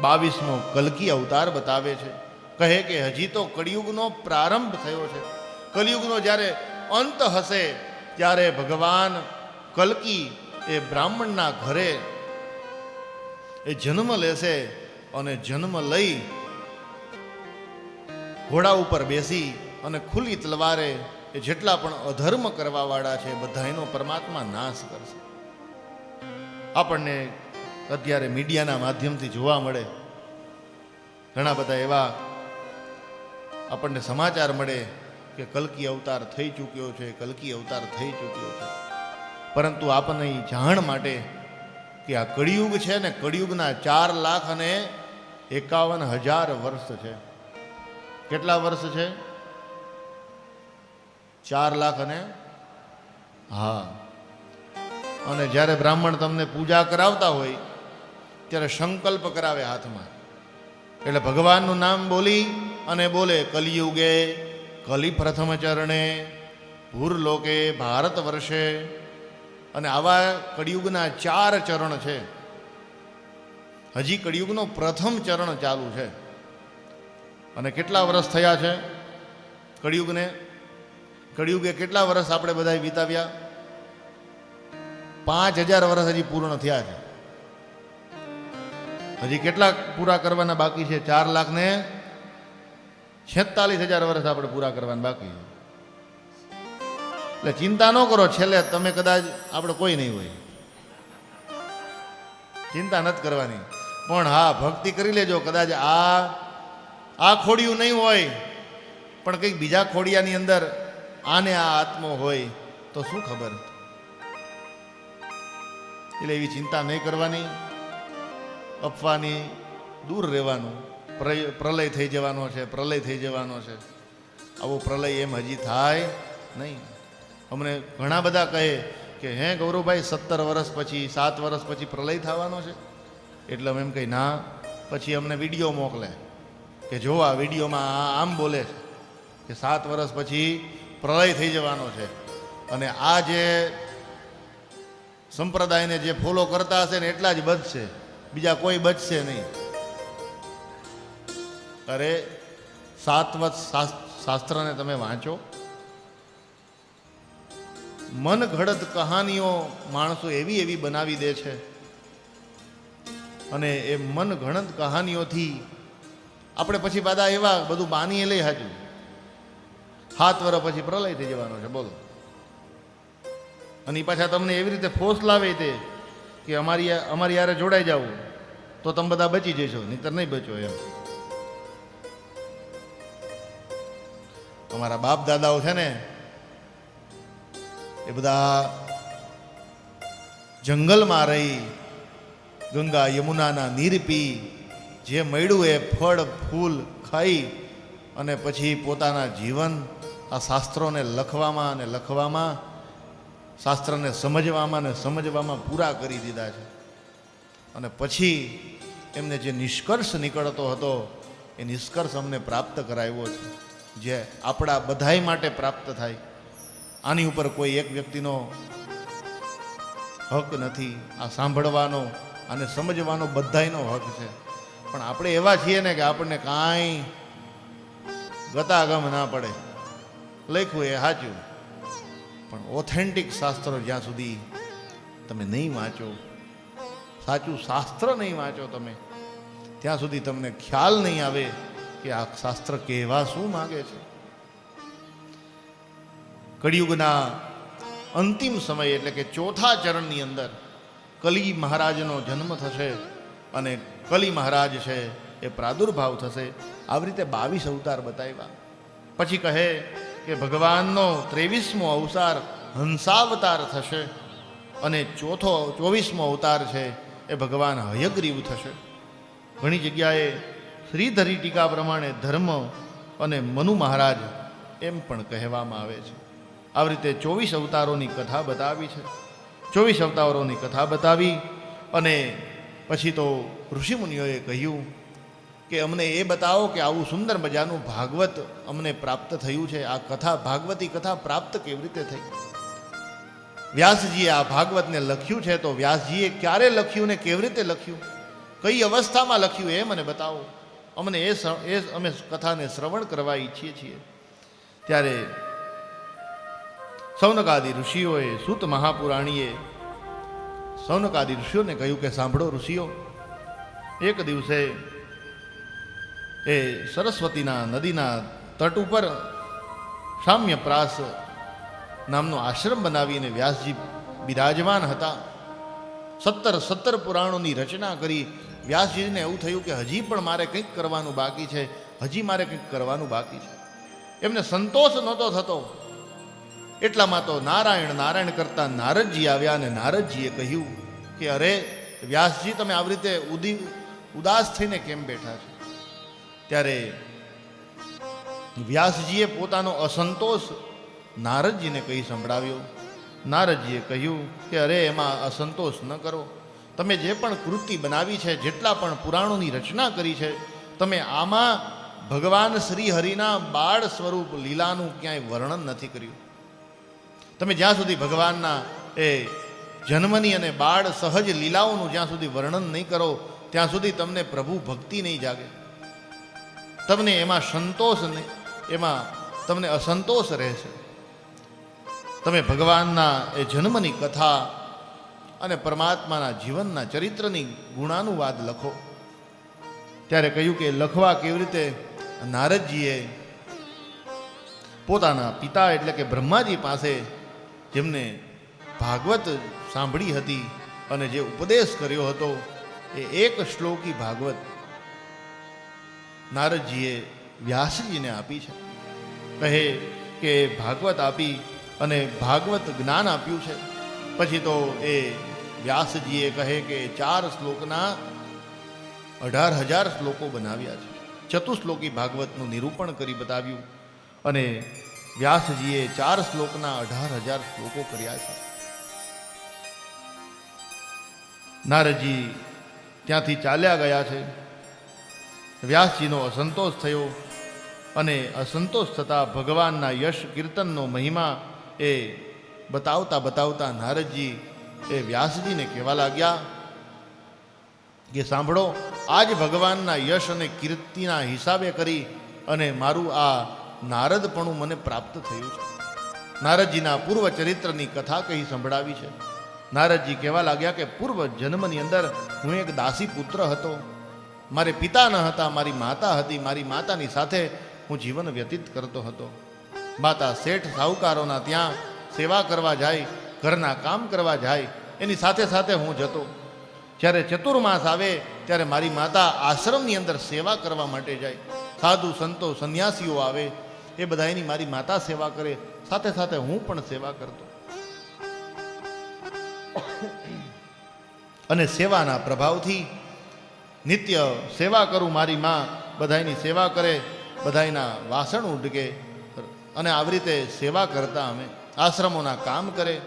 બાવીસમો કલકી અવતાર બતાવે છે. કહે કે હજી તો કળિયુગનો પ્રારંભ થયો છે. કલયુગનો જ્યારે અંત હશે, ત્યારે ભગવાન કલકી એ બ્રાહ્મણના ઘરે એ જન્મ લેશે અને જન્મ લઈ ઘોડા ઉપર બેસી અને ખુલ્લી તલવારે એ જેટલા પણ અધર્મ કરવાવાળા છે બધા એનો પરમાત્મા નાશ કરશે. આપણને અત્યારે મીડિયાના માધ્યમથી જોવા મળે. ઘણા બધા એવા આપણને સમાચાર મળે કે કલકી અવતાર થઈ ચૂક્યો છે, કલકી અવતાર થઈ ચૂક્યો છે. પરંતુ આપણને જાણ માટે કે આ કળિયુગ છે ને કળિયુગના ચાર લાખ અને એકાવન હજાર વર્ષ છે. કેટલા વર્ષ છે? ચાર લાખ અને હા. અને જ્યારે બ્રાહ્મણ તમને પૂજા કરાવતા હોય ત્યારે સંકલ્પ કરાવે હાથમાં. એટલે ભગવાનનું નામ બોલી અને બોલે, કલિયુગે, કલી પ્રથમ ચરણે, ભૂરલોકે ભારત વર્ષે. અને આવા કળિયુગના ચાર ચરણ છે. હજી કળિયુગનો પ્રથમ ચરણ ચાલુ છે. અને કેટલા વર્ષ થયા છે કળિયુગને? કળિયુગે કેટલા વર્ષ આપણે બધા વિતાવ્યા? પાંચ હજાર વર્ષ હજી પૂર્ણ થયા છે. હજી કેટલા પૂરા કરવાના બાકી છે? ચાર લાખ ને છેતાલીસ હજાર વર્ષ આપણે પૂરા કરવાના બાકી છે. એટલે ચિંતા ન કરો, છેલ્લે તમે કદાચ આપણે કોઈ નહીં હોય. ચિંતા નથી કરવાની. પણ હા, ભક્તિ કરી લેજો. કદાચ આ આ ખોડિયું નહીં હોય, પણ કંઈક બીજા ખોડિયાની અંદર આને આ આત્મો હોય, તો શું ખબર? એટલે એવી ચિંતા નહીં કરવાની. અફવાની દૂર રહેવાનું પ્રલય થઈ જવાનો છે, પ્રલય થઈ જવાનો છે. આવો પ્રલય એમ હજી થાય નહીં. અમને ઘણા બધા કહે કે, હે ગૌરવભાઈ, સત્તર વર્ષ પછી, સાત વર્ષ પછી પ્રલય થવાનો છે? એટલે અમે એમ કહી, ના, પછી અમને વીડિયો મોકલે. કે, જો આ વિડીયોમાં આમ બોલે છે કે, સાત વર્ષ પછી પ્રલય થઈ જવાનો છે. અને આ જે સંપ્રદાયને જે ફોલો કરતા હશે ને, એટલા જ બચશે બીજા કોઈ બચશે નહીં. અરે સાતવત શાસ- શાસ્ત્રને તમે વાંચો. મન ઘડત કહાનીઓ માણસો એવી એવી બનાવી દે છે. અને એ મન ઘણત કહાનીઓથી આપણે પછી બધા એવા બધું બાનીએ લઈ હાજુ. સાત વર પછી પ્રલય થઈ જવાનો છે, બોલો. અને પાછા તમને એવી રીતે ફોર્સ લાવે તે કે અમારી અમારી યારે જોડાઈ જાવ તો તમે બધા બચી જશો, નહીતર નહીં બચો એમ. અમારા બાપ દાદાઓ છે ને, એ બધા જંગલમાં રહી ગંગા યમુનાના નીર પી, જે મળ્યું એ ફળ, ફૂલ ખાઈ અને પછી પોતાના જીવન આ શાસ્ત્રોને લખવામાં અને લખવામાં શાસ્ત્રને સમજવામાં ને સમજવામાં પૂરા કરી દીધા છે. અને પછી એમને જે નિષ્કર્ષ નીકળતો હતો, એ નિષ્કર્ષ અમને પ્રાપ્ત કરાવ્યો છે. જે આપણા બધાય માટે પ્રાપ્ત થાય. આની ઉપર કોઈ એક વ્યક્તિનો હક નથી. આ સાંભળવાનો અને સમજવાનો બધાયનો હક છે. પણ આપણે એવા છીએ ને કે આપણને કાંઈ ગતાગમ ના પડે. લખ્યું એ સાચું. પણ ઓથેન્ટિક શાસ્ત્રો જ્યાં સુધી તમે નહીં વાંચો, સાચું શાસ્ત્ર નહીં વાંચો તમે, ત્યાં સુધી તમને ખ્યાલ નહીં આવે કે આ શાસ્ત્ર કહેવા શું માગે છે. કળિયુગના અંતિમ સમય એટલે કે ચોથા ચરણની અંદર કલી મહારાજનો જન્મ થશે અને કલી મહારાજ છે એ પ્રાદુર્ભાવ થશે. આવી રીતે બાવીસ અવતાર બતાવ્યા. પછી કહે કે ભગવાનનો ત્રેવીસમો અવતાર હંસાવતાર થશે અને ચોથો, ચોવીસમો અવતાર છે એ ભગવાન હયગ્રીવ થશે. ઘણી જગ્યાએ શ્રીધરી ટીકા પ્રમાણે ધર્મ અને મનુ મહારાજ એમ પણ કહેવામાં આવે છે. આવી રીતે ચોવીસ અવતારોની કથા બતાવી છે. ચોવીસ અવતારોની કથા બતાવી અને પછી તો ઋષિમુનિઓએ કહ્યું કે અમને એ બતાવો કે આવું સુંદર મજાનું ભાગવત અમને પ્રાપ્ત થયું છે. આ કથા, ભાગવતી કથા પ્રાપ્ત કેવી રીતે થઈ? વ્યાસજીએ આ ભાગવતને લખ્યું છે તો વ્યાસજીએ ક્યારે લખ્યું ને કેવી રીતે લખ્યું? કઈ અવસ્થામાં લખ્યું એ મને બતાવો. અમને એ એ અમે કથાને શ્રવણ કરવા ઈચ્છીએ છીએ. ત્યારે સૌનકાદી ઋષિઓએ, સૂત મહાપુરાણીએ સૌનકાદી ઋષિઓને કહ્યું કે, સાંભળો ઋષિઓ, એક દિવસે એ સરસ્વતીના નદીના તટ ઉપર સામ્ય પ્રાસ નામનો આશ્રમ બનાવીને વ્યાસજી બિરાજમાન હતા. સત્તર સત્તર પુરાણોની રચના કરી વ્યાસજીને એવું થયું કે હજી પણ મારે કંઈક કરવાનું બાકી છે, હજી મારે કંઈક કરવાનું બાકી છે. એમને સંતોષ નહોતો થતો. એટલામાં તો નારાયણ નારાયણ કરતા નારદજી આવ્યા અને નારદજીએ કહ્યું કે અરે વ્યાસજી તમે આવી રીતે ઉદી ઉદાસ થઈને કેમ બેઠા છો? ત્યારે વ્યાસજીએ પોતાનો અસંતોષ નારદજીને કહી સંભળાવ્યો. નારદજીએ કહ્યું કે, અરે, એમાં અસંતોષ ન કરો. તમે જે પણ કૃતિ બનાવી છે, જેટલા પણ પુરાણોની રચના કરી છે, તમે આમાં ભગવાન શ્રી હરિના બાળ સ્વરૂપ લીલાનું ક્યાંય વર્ણન નથી કર્યું. તમે જ્યાં સુધી ભગવાનના એ જન્મની અને બાળ સહજ લીલાઓનું જ્યાં સુધી વર્ણન નહીં કરો, ત્યાં સુધી તમને પ્રભુ ભક્તિ નહીં જાગે. તમને એમાં સંતોષ નહીં એમાં તમને અસંતોષ રહેશે તમે ભગવાનના એ જન્મની કથા અને પરમાત્માના જીવનના ચરિત્રની ગુણાનુવાદ લખો. ત્યારે કહ્યું કે લખવા કેવી રીતે? નારદજીએ પોતાના પિતા એટલે કે બ્રહ્માજી પાસે જેમને ભાગવત સાંભળી હતી અને જે ઉપદેશ કર્યો હતો એ એક શ્લોકી ભાગવત નારદજીએ વ્યાસજીને આપી છે. કહે કે ભાગવત આપી અને ભાગવત જ્ઞાન આપ્યું છે. પછી તો એ વ્યાસજીએ કહે કે ચાર શ્લોકના અઢાર હજાર શ્લોકો બનાવ્યા છે. ચતુશ્લોકી ભાગવતનું નિરૂપણ કરી બતાવ્યું અને વ્યાસજીએ ચાર શ્લોકના અઢાર હજાર શ્લોકો કર્યા છે. નારદજી ત્યાંથી ચાલ્યા ગયા છે. વ્યાસજીનો અસંતોષ થયો અને અસંતોષ થતાં ભગવાનના યશ કીર્તનનો મહિમા એ બતાવતા બતાવતા નારદજી એ વ્યાસજીને કહેવા લાગ્યા કે સાંભળો, આજ ભગવાનના યશ અને કીર્તિના હિસાબે કરી અને મારું આ નારદપણું મને પ્રાપ્ત થયું છે. નારદજીના પૂર્વ ચરિત્રની કથા કહી સંભળાવી છે. નારદજી કહેવા લાગ્યા કે પૂર્વ જન્મની અંદર હું એક દાસી પુત્ર હતો. મારે પિતા ન હતા, મારી માતા હતી, મારી માતાની સાથે હું જીવન વ્યતીત કરતો હતો. માતા શેઠ સાહુકારોના ત્યાં સેવા કરવા જાય, ઘરના કામ કરવા જાય, એની સાથે સાથે હું જતો. જ્યારે ચતુર્માસ આવે, ત્યારે મારી માતા આશ્રમની અંદર સેવા કરવા માટે જાય. સાધુ સંતો, સંન્યાસીઓ આવે, એ બધા એની મારી માતા સેવા કરે, સાથે સાથે હું પણ સેવા કરતો. અને સેવાના પ્રભાવથી નિત્ય સેવા કરું, મારી માં બધાયની સેવા કરે, બધાયના વાસણ ઉડકે. અને આવી રીતે સેવા કરતા અમે આશ્રમોના કામ કરે.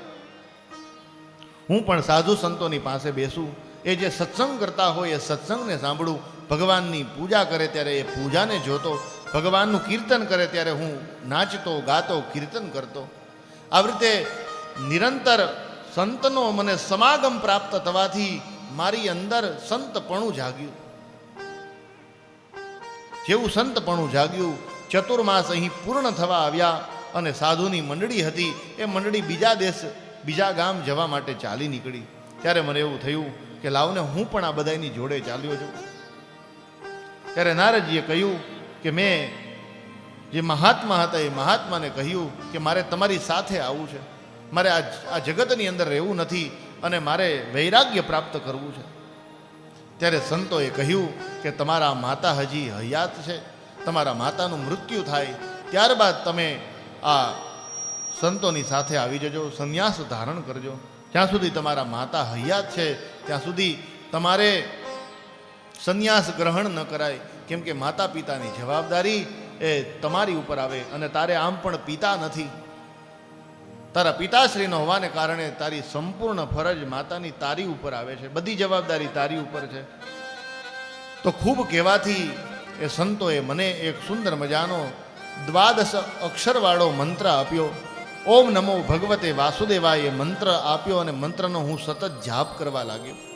હું પણ સાધુ સંતોની પાસે બેસું. એ જે સત્સંગ કરતા હોય એ સત્સંગને સાંભળું. ભગવાનની પૂજા કરે ત્યારે એ પૂજાને જોતો. ભગવાનનું કીર્તન કરે ત્યારે હું નાચતો, ગાતો, કીર્તન કરતો. આવી રીતે નિરંતર સંતનો મને સમાગમ પ્રાપ્ત થવાથી મારી અંદર સંતપણું જાગ્યું. જેવું સંતપણું જાગ્યું, ચતુર્માસ અહીં પૂર્ણ થવા આવ્યા અને સાધુની મંડળી હતી. એ મંડળી બીજા દેશ, બીજા ગામ જવા માટે ચાલી નીકળી. ત્યારે મને એવું થયું કે લાવને હું પણ આ બધાની જોડે ચાલ્યો છું ત્યારે નારદજીએ કહ્યું કે મેં જે મહાત્મા હતા એ મહાત્માને કહ્યું કે મારે તમારી સાથે આવવું છે. મારે આ જગતની અંદર રહેવું નથી. અને મારે વૈરાગ્ય પ્રાપ્ત કરવું છે. ત્યારે સંતોએ કહ્યું કે તમારા માતા હજી હયાત છે, તમારા માતાનું મૃત્યુ થાય, ત્યારબાદ તમે આ સંતોની સાથે આવી જજો, સંન્યાસ ધારણ કરજો. જ્યાં સુધી તમારા માતા હયાત છે, ત્યાં સુધી તમારે સંન્યાસ ગ્રહણ ન કરાય. કેમ કે માતા પિતાની જવાબદારી એ તમારી ઉપર આવે અને તારે આમ પણ પિતા નથી. તારા પિતાશ્રીનો હોવાને કારણે તારી સંપૂર્ણ ફરજ માતાની તારી ઉપર આવે છે. બધી જવાબદારી તારી ઉપર છે. તો ખૂબ કહેવાથી એ સંતોએ મને એક સુંદર મજાનો દ્વાદશ અક્ષરવાળો મંત્ર આપ્યો. ઓમ નમો ભગવતે વાસુદેવાય એ મંત્ર આપ્યો અને મંત્રનો હું સતત જાપ કરવા લાગ્યો.